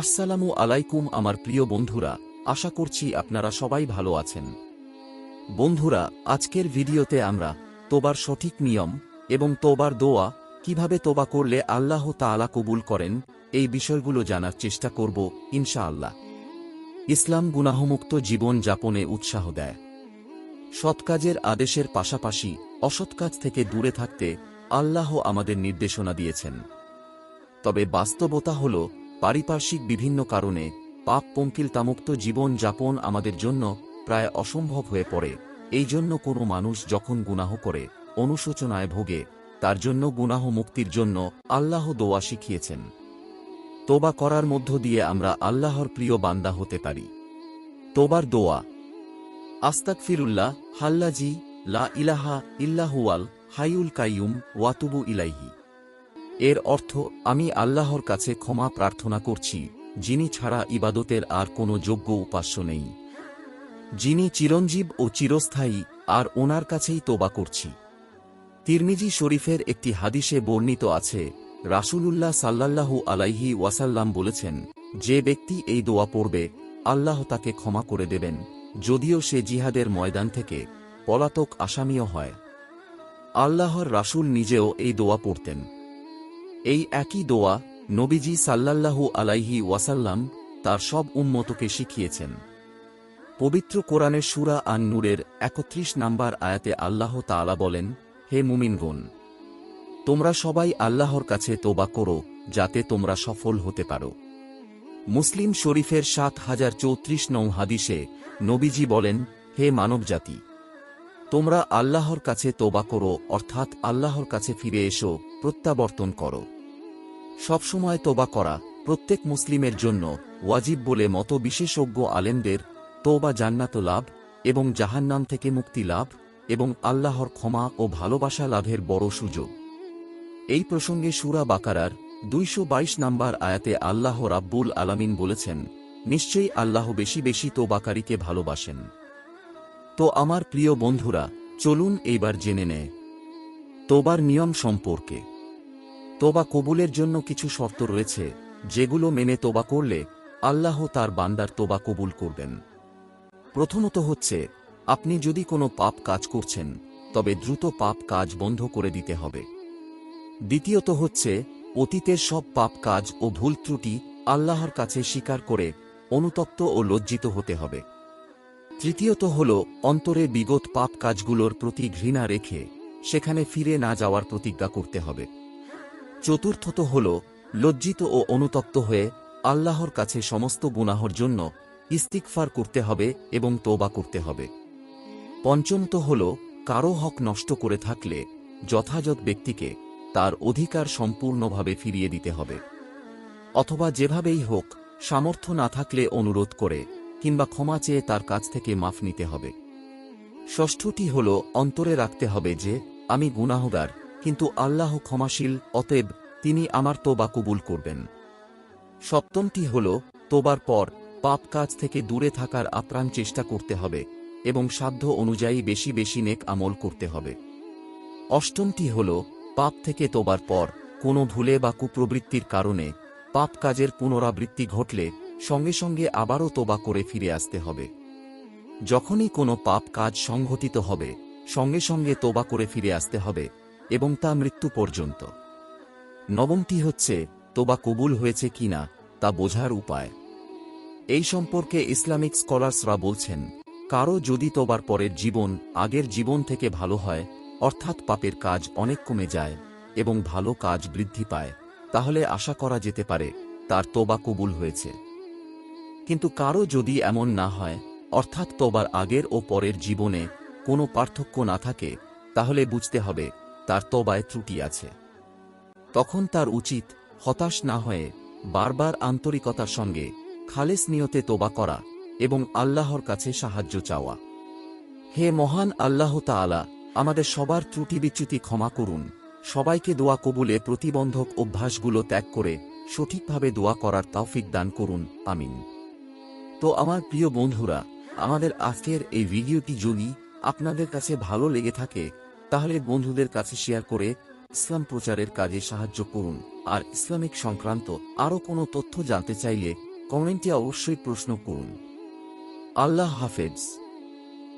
আসসালামু আলাইকুম আমার প্রিয় বন্ধুরা, আশা করছি আপনারা সবাই ভালো আছেন। বন্ধুরা, আজকের ভিডিওতে আমরা তোবার সঠিক নিয়ম এবং তোবার দোয়া কীভাবে তোবা করলে আল্লাহ তাআলা কবুল করেন, এই বিষয়গুলো জানার চেষ্টা করব ইনশাআল্লাহ। ইসলাম গুনাহমুক্ত জীবন যাপনে উৎসাহ দেয়। সৎ কাজের আদেশের পাশাপাশি অসৎ কাজ থেকে দূরে থাকতে আল্লাহ আমাদের নির্দেশনা দিয়েছেন। তবে বাস্তবতা হল পারিপার্শ্বিক বিভিন্ন কারণে পাপ পঙ্কিলতামুক্ত জীবন যাপন আমাদের জন্য প্রায় অসম্ভব হয়ে পড়ে। এই জন্য কোনো মানুষ যখন গুনাহ করে, অনুশোচনায় ভোগে, তার জন্য গুনাহ মুক্তির জন্য আল্লাহ দোয়া শিখিয়েছেন। তোবা করার মধ্য দিয়ে আমরা আল্লাহর প্রিয় বান্দা হতে পারি। তোবার দোয়া। আস্তাকফিরুল্লাহ হাল্লাজি, লা ইলাহা ইল্লাহুয়াল হাইউল কাইয়ুম ওয়াতুবু ইলাইহি। এর অর্থ, আমি আল্লাহর কাছে ক্ষমা প্রার্থনা করছি, যিনি ছাড়া ইবাদতের আর কোনো যোগ্য উপাস্য নেই। যিনি চিরঞ্জীব ও চিরস্থায়ী, আর ওনার কাছেই তোবা করছি। তিরমিজি শরীফের একটি হাদিসে বর্ণিত আছে, রাসূলুল্লাহ সাল্লাল্লাহু আলাইহি ওয়াসাল্লাম বলেছেন, যে ব্যক্তি এই দোয়া পড়বে, আল্লাহ তাকে ক্ষমা করে দেবেন, যদিও সে জিহাদের ময়দান থেকে পলাতক আসামিও হয়। আল্লাহর রাসূল নিজেও এই দোয়া পড়তেন। এই একই দোয়া নবীজি সাল্লাল্লাহু আলাইহি ওয়াসাল্লাম তার সব উম্মতকে শিখিয়েছেন। পবিত্র কোরআনের সুরা আন নূরের একত্রিশ নাম্বার আয়াতে আল্লাহ তাআলা বলেন, হে মুমিনগণ, তোমরা সবাই আল্লাহর কাছে তোবা করো, যাতে তোমরা সফল হতে পারো। মুসলিম শরীফের সাত হাজার চৌত্রিশ নং হাদিসে নবীজি বলেন, হে মানবজাতি তোমরা আল্লাহর কাছে তোবা করো, অর্থাৎ আল্লাহর কাছে ফিরে এসো, প্রত্যাবর্তন করো। সবসময় তোবা করা প্রত্যেক মুসলিমের জন্য ওয়াজিব বলে মত বিশেষজ্ঞ আলেমদের তোবা জান্নাত লাভ এবং জাহান্নাম থেকে মুক্তি লাভ এবং আল্লাহর ক্ষমা ও ভালোবাসা লাভের বড় সুযোগ। এই প্রসঙ্গে সুরা বাকারার দুইশো বাইশ নাম্বার আয়াতে আল্লাহ রাব্বুল আলামিন বলেছেন, নিশ্চয়ই আল্লাহ বেশি বেশি তোবাকারীকে ভালোবাসেন। তো আমার প্রিয় বন্ধুরা, চলুন এইবার জেনে নেয়। তোবার নিয়ম সম্পর্কে। তোবা কবুলের জন্য কিছু শর্ত রয়েছে, যেগুলো মেনে তোবা করলে আল্লাহ তার বান্দার তোবা কবুল করবেন। প্রথমত হচ্ছে, আপনি যদি কোনো পাপ কাজ করছেন, তবে দ্রুত পাপ কাজ বন্ধ করে দিতে হবে। দ্বিতীয়ত হচ্ছে, অতীতের সব পাপ কাজ ও ভুল ত্রুটি আল্লাহর কাছে স্বীকার করে অনুতপ্ত ও লজ্জিত হতে হবে। তৃতীয়ত হল, অন্তরে বিগত পাপ কাজগুলোর প্রতি ঘৃণা রেখে সেখানে ফিরে না যাওয়ার প্রতিজ্ঞা করতে হবে। চতুর্থত হল, লজ্জিত ও অনুতপ্ত হয়ে আল্লাহর কাছে সমস্ত গুনাহর জন্য ইস্তিকফার করতে হবে এবং তোবা করতে হবে। পঞ্চমত হল, কারও হক নষ্ট করে থাকলে যথাযথ ব্যক্তিকে তার অধিকার সম্পূর্ণভাবে ফিরিয়ে দিতে হবে। অথবা যেভাবেই হোক, সামর্থ্য না থাকলে অনুরোধ করে কিংবা ক্ষমা চেয়ে তার কাছ থেকে মাফ নিতে হবে। ষষ্ঠটি হল, অন্তরে রাখতে হবে যে, আমি গুনাহগার, কিন্তু আল্লাহ ক্ষমাশীল, অতএব তিনি আমার তোবা কবুল করবেন। সপ্তমটি হল, তোবার পর, পাপ কাজ থেকে দূরে থাকার আপ্রাণ চেষ্টা করতে হবে এবং সাধ্য অনুযায়ী বেশি বেশি নেক আমল করতে হবে। অষ্টমটি হল, পাপ থেকে তোবার পর, কোনো ভুলে বা কুপ্রবৃত্তির কারণে পাপ কাজের পুনরাবৃত্তি ঘটলে সঙ্গে সঙ্গে আবারও তোবা করে ফিরে আসতে হবে। যখনই কোনো পাপ কাজ সংঘটিত হবে, সঙ্গে সঙ্গে তোবা করে ফিরে আসতে হবে এবং তা মৃত্যু পর্যন্ত। নবমটি হচ্ছে, তোবা কবুল হয়েছে কিনা তা বোঝার উপায়। এই সম্পর্কে ইসলামিক স্কলার্সরা বলছেন, কারও যদি তোবার পরের জীবন আগের জীবন থেকে ভালো হয়, অর্থাৎ পাপের কাজ অনেক কমে যায় এবং ভালো কাজ বৃদ্ধি পায়, তাহলে আশা করা যেতে পারে তার তোবা কবুল হয়েছে। কিন্তু কারও যদি এমন না হয়, অর্থাৎ তোবার আগের ও পরের জীবনে কোনো পার্থক্য না থাকে, তাহলে বুঝতে হবে তার তোবায় ত্রুটি আছে। তখন তার উচিত হতাশ না হয়ে বারবার আন্তরিকতার সঙ্গে খালেস নিয়তে তোবা করা এবং আল্লাহর কাছে সাহায্য চাওয়া। হে মহান আল্লাহ তাআলা, আমাদের সবার ত্রুটি বিচ্যুতি ক্ষমা করুন। সবাইকে দোয়া কবুলে প্রতিবন্ধক অভ্যাসগুলো ত্যাগ করে সঠিকভাবে দোয়া করার তৌফিক দান করুন। আমিন। তো আমার প্রিয় বন্ধুরা, আমাদের আজকের এই ভিডিওটি যদি আপনাদের কাছে ভালো লেগে থাকে, তাহলে বন্ধুদের কাছে শেয়ার করে ইসলাম প্রচারের কাজে সাহায্য করুন। আর ইসলামিক সংক্রান্ত আরও কোনো তথ্য জানতে চাইলে কমেন্টে অবশ্যই প্রশ্ন করুন। আল্লাহ হাফেজ।